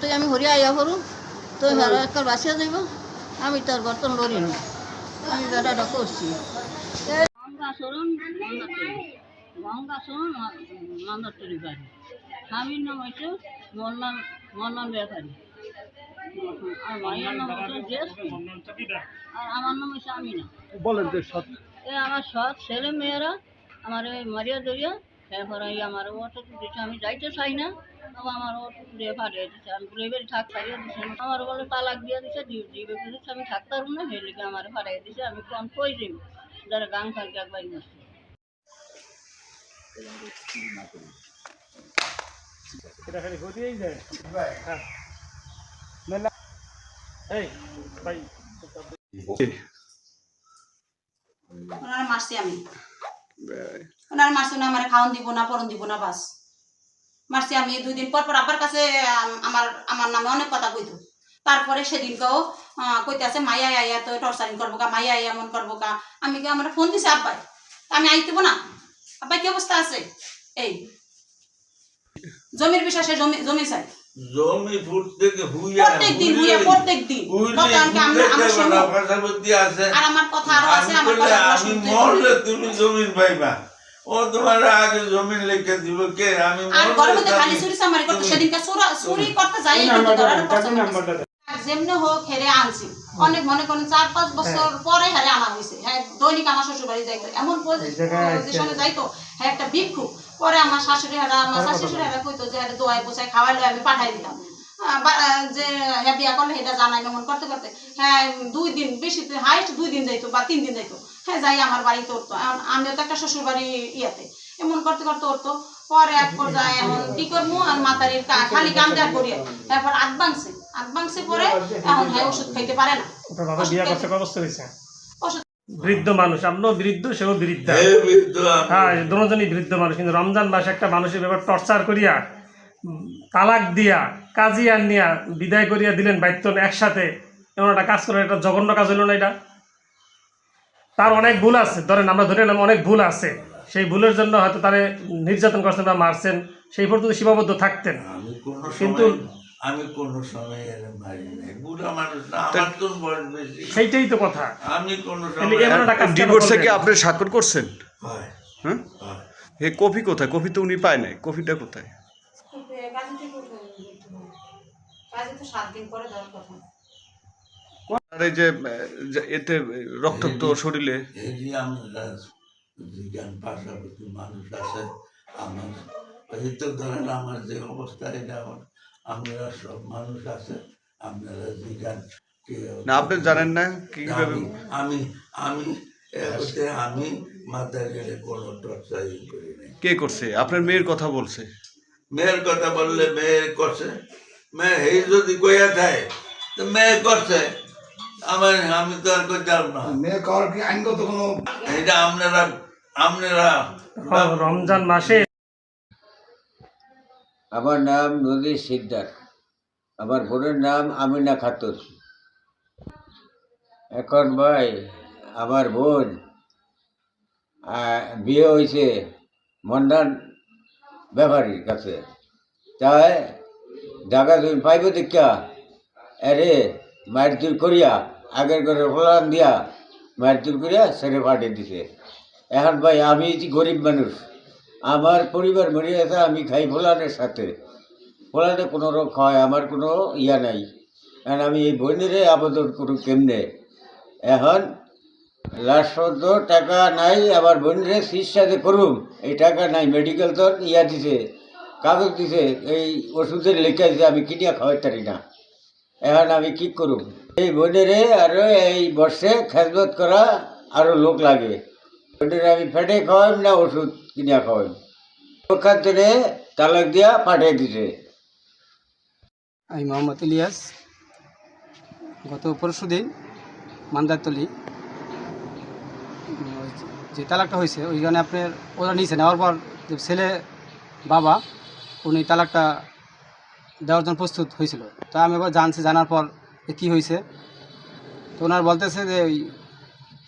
তুই আমি হরিয়া আইয়া করু। তুই হেরা একবার বাসিয়া যাইব। আমি তোর বর্তন লড়ি না। আমি বেটাটা করছি বাড়ি। স্বামীর নাম হচ্ছে ব্যাপারী। আর মায়ের নাম হচ্ছে জেসি আর আমার নাম হচ্ছে আমিনা। বলেন যে সৎ। এ আমার সৎ ছেলে মেয়েরা আমার এই মারিয়া দরিয়া তারপরে এই আমার অটো দিচ্ছে আমি যাইতে চাই না। তবে আমার অটো দিয়ে পাঠিয়ে দিচ্ছে আমি এবার থাক পাঠিয়ে দিচ্ছে আমার বলে তালাক দিয়ে দিচ্ছে জিবে দিচ্ছে আমি থাকতে পারব না সেই লিগে আমার পাঠিয়ে দিচ্ছে আমি কোন কই দিই যারা গান থাকি একবার মাসে এটা খালি ঘটিয়েই যায়। হ্যাঁ। মেলা এই ভাই। মারছি আমি। ওনারা মারছি না আমার খাওয়ান দিব না, পরন দিব না, বাস। মারছি আমি দুই দিন পর পর আব্বার কাছে আমার আমার নামে অনেক কথা কইতো। তারপরে সেদিনকেও কইতে আছে মাইয়া আইয়া তো টর্চারিং করব কা মাইয়া আইয়া এমন করব কা আমি কি আমার ফোন দিছে, আব্বাই, আমি আইতেব না? আব্বাই, কি অবস্থা আছে? এই। জমির বিশ্বাসে জমি জমি চাই জমি ফুট থেকে হুইয়া প্রত্যেক হুইয়া প্রত্যেক কথা আমি আমরা আমরা শুনব। পাশাপাশি আছে। আর আমার কথা আরও আছে আমার কথা আমি মরলে তুমি জমিন পাইবা। ও তোমার আগে জমিন লিখে দিব কে? আমি আর মরলে ঘরের খালি চুরি চামারি করতে তুমি- সেদিনকে চুরা চুরি করতে যাই নাম্বারটা যেমনি হোক হেরে আনছি। অনেক মনে করেন চার পাঁচ বছর পরে হেরে আনা হয়েছে। হ্যাঁ দৈনিক আমার শ্বশুর বাড়ি যাইতো। এমন পজিশনে যাইতো। হ্যাঁ একটা ভিক্ষু পরে আমার শাশুড়ি হেরা আমার শাশুড়ি হেরা কইতো যে হেরে দোয়াই পোছাই খাওয়াইলো আমি পাঠাই আহ, যে হ্যাঁ বিয়া করলে এটা জানাই এমন করতে করতে হ্যাঁ দুই দিন বেশি হাইস্ট দুই দিন যাইতো বা তিন দিন যাইতো হ্যাঁ যাই আমার বাড়িতে উঠতো এখন আমিও তো একটা শ্বশুর বাড়ি ইয়াতে এমন করতে করতে উঠতো পরে এক পর্যায়ে এখন কি করব আর মাতারির খালি কাম দেওয়া করি তারপর আট ভাঙছে পরে এখন হ্যাঁ ওষুধ খাইতে পারে না। বিয়া করতে কত বছর হয়েছে ওষুধ বৃদ্ধ মানুষ আপনিও বৃদ্ধ সেও বৃদ্ধা। হ্যাঁ দুজনই বৃদ্ধ মানুষ কিন্তু রমজান মাসে একটা মানুষের ব্যাপার টর্চার করিয়া তালাক দিয়া কাজী আন নিয়া বিদায় করিয়া দিলেন বাইতন একসাথে। এমন একটা কাজ করে এটা জঘন্য কাজ হলো না এটা? তার অনেক ভুল আছে ধরেন আমরা ধরে নিলাম অনেক ভুল আছে। সেই ভুলের জন্য হয়তো তারে নির্যাতন করছেন বা মারছেন সেই পর্যন্ত সীমাবদ্ধ থাকতেন। কিন্তু- আমি কোনো সময় এর মারি নাই। বুড়া মানুষ না আমার তো বয়স বেশি। সেইটাই তো কথা। আমি কোনো সময় এমন একটা কাজ কেন ডিভোর্সে কি আপনি স্বাক্ষর করছেন? হয় হ্যাঁ? হে কফি কোথায়? কফি তো উনি পায় নাই। কফিটা কোথায়? আর এই যে এতে রক্তাক্ত শরীরে? এই যে আমরা মানুষ আছে আমার তো ধরেন আমার যে অবস্থা এটা আমার আমরা সব মানুষ আছে আপনারা জিজ্ঞান না আপনি জানেন না কীভাবে আমি আমি আমি এতে আমি মাথা গেলে কোনো টর্চারিং করি নাই। কে করছে? আপনার মেয়ের কথা বলছে। মেয়ের কথা বললে মেয়ে করছে। মেয়ে এই যদি কইয়া থাকে তো মেয়ে করছে। আমার আমি তো আর করতাম না। মেয়ে করার কি আইনগত কোনো এটা আপনারা আপনারা রমজান মাসে আমার নাম নদীর সিকদার। আমার বোনের নাম আমিনা খাতুন। এখন ভাই, আমার বোন বিয়ে হয়েছে মন্ডান ব্যাপারীর কাছে। তাই জায়গা তুমি পাইব দেখা আরে মায়ের দূর করিয়া, আগের করে ফলান দিয়া মায়ের করিয়া সেরে পাঠিয়ে দিছে। এখন ভাই, আমি গরিব মানুষ। আমার পরিবার মরে আছে, আমি খাই ফোলানের সাথে। ফোলানে কোনো রোগ হয়, আমার কোনো ইয়া নাই। কারণ আমি এই বোনেরে আবেদন করু কেমনে? এখন লাস্ট টাকা নাই আবার বোনেরে চিকিৎসাতে করুম, এই টাকা নাই মেডিকেল তো ইয়া দিছে, কাগজ দিছে, এই ওষুধের লেখা দিছে আমি কিনিয়া খাওয়াই পারি না। এখন আমি কি করুম? এই বোনেরে আরও এই বর্ষে খেজমত করা আরও লোক লাগে। বোনেরে আমি ফেটে খাওয়াইম না ওষুধ। খাওয়াইম ওখান থেকে তালাক দিয়া পাঠিয়ে দিছে। আমি মোহাম্মদ ইলিয়াস। গত পরশু দিন মান্দারতলি যে- তালাকটা হয়েছে ওইখানে আপনার ওরা নিয়েছে নেওয়ার পর যে ছেলে বাবা, উনি তালাকটা দেওয়ার জন্য প্রস্তুত হয়েছিল তা আমি এবার জানছি, জানার পর কী হয়েছে তো ওনার বলতেছে যে ওই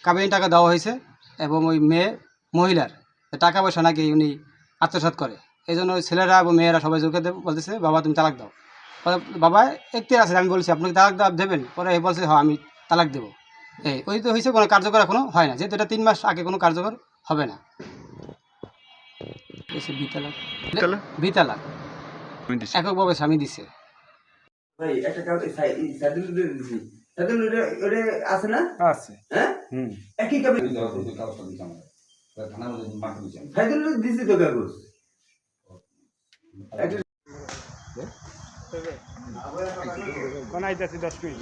কাবিনী টাকা দেওয়া হয়েছে এবং ওই মেয়ে মহিলার। টাকা পয়সা নাকি উনি আত্মসাৎ করে। এই জন্য ওই ছেলেরা এবং মেয়েরা সবাই জোরকে বলতেছে বাবা তুমি তালাক দাও। পরে বাবা এখতিয়ার আছে আমি বলছি আপনাকে তালাক দেওয়া দেবেন? পরে এ বলছে হ্যাঁ আমি তালাক দেবো। এই ওই তো হয়েছে কোনো কার্যকর এখনও হয় না। যেহেতু এটা তিন মাস আগে কোনো কার্যকর হবে না। এসে বিতালাক। বিতালাক? এককভাবে স্বামী দিছে। ভাই একটা কাজ আছে না? আছে। হ্যাঁ? হুম। একই সার্টিফিকেট দিছি তো কাগজ কোন আইতাছি দশ মিনিট?